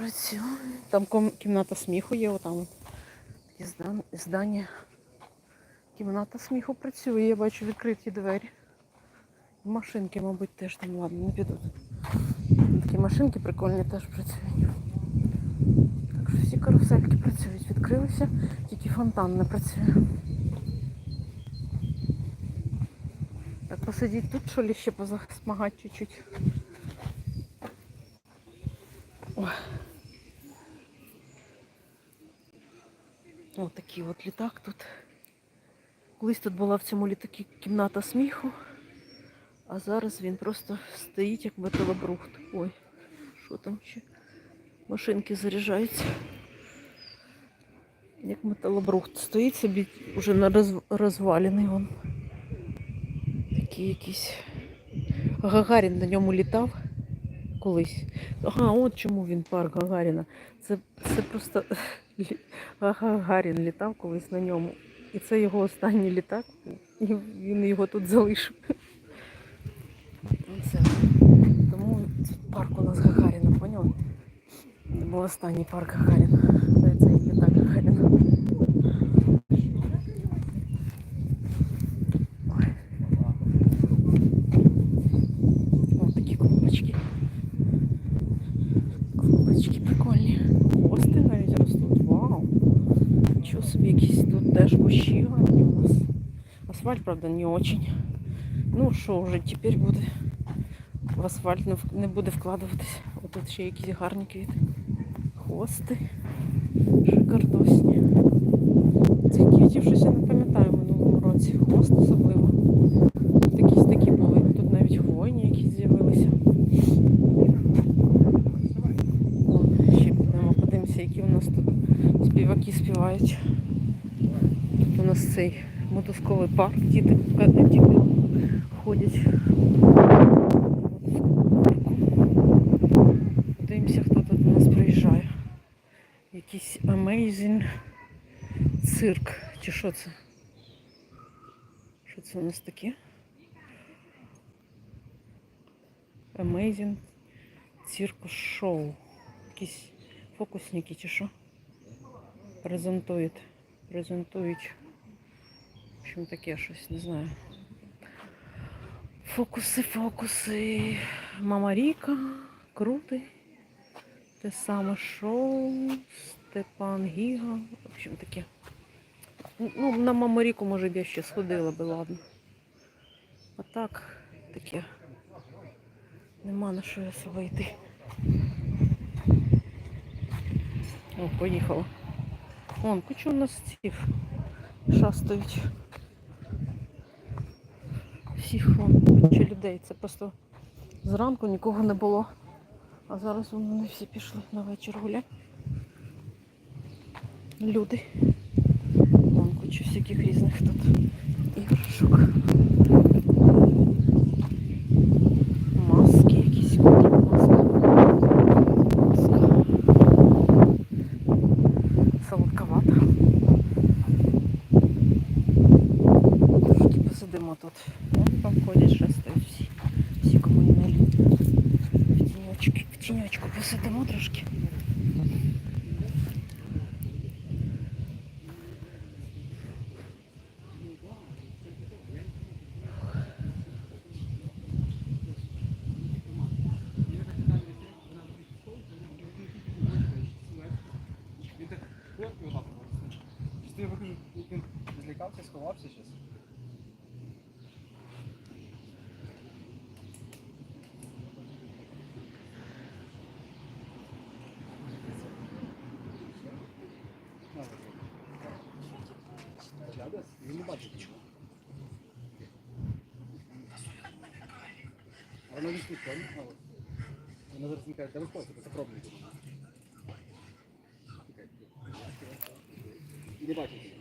працює. Там кімната сміху є, отам. от. Такі здання. Кімната сміху працює, я бачу відкриті двері. Машинки, мабуть, теж там ладно, не підуть. Такі машинки прикольні теж працюють. Так що всі карусельки працюють, відкрилися, тільки фонтан не працює. Так посидіть тут, що ли, ще позасмагати чуть-чуть. Ой. Ось такий от літак тут. Колись тут була в цьому літакі кімната сміху, а зараз він просто стоїть як металобрухт. Ой, що там ще? Машинки заряджаються. Як металобрухт. Стоїть собі вже на роз... розвалений он. Такий якийсь. Гагарін на ньому літав колись. Ага, от чому він парк Гагаріна. Це, це просто Гагарін літав колись на ньому. І це його останній літак. І він його тут залишив. Оце. Тому парк у нас Гагаріна, поняли? Це був останній парк Гагаріна. Де цей літак Гагаріна. Ой. Ось такі клубочки. Клубочки прикольні. Хвости навіть ростуть. Вау. Собі якісь тут теж кущі гарні у нас. Асфальт, правда, не очень. Ну що вже тепер буде. В асфальт не, буде вкладуватись. Отут ще якісь гарні квіти. Хвости. Шикардосні. Цих квітів щось я не пам'ятаю минулому році. Хвост особливо. Тут якісь такі були. Тут навіть хвойні якісь з'явилися. Вон, Ще підемо, подивимося, які у нас тут співаки співають. У нас цей мотузковий парк, діти, діти ходять. Подивимося, хто тут у нас приїжджає. Якийсь amazing цирк. Чи що це? Що це у нас таке? Amazing циркус шоу. Якісь фокусники чи що? Презентують. Презентують. В общем, таке щось, не знаю. Фокуси, фокуси. Мама Ріка, крутий. Те саме шоу. Степан Гіга. В общем, таке. Ну, на Маму Ріку, може, б я ще сходила би, ладно. А так, таке. Нема на що я особо йти. О, поїхала. Вон, кучу у нас цих шастають. Всіх вон, куча людей. Це просто зранку нікого не було. А зараз вони всі пішли на вечір гуляти. Люди. Вон куча всяких різних тут іграшок. Трошки посидимо тут. Вон там ходять, шастають всі. Всі комунальні. В тіньочки, в тіньочку посидимо трошки. Він так ходить і отак. Щось я виходжу, він злякався, сховався щось. Він не бачить нічого. Вона слухає, не знала. Вона зараз не каже, де виходить, це пробуйте. Не бачите.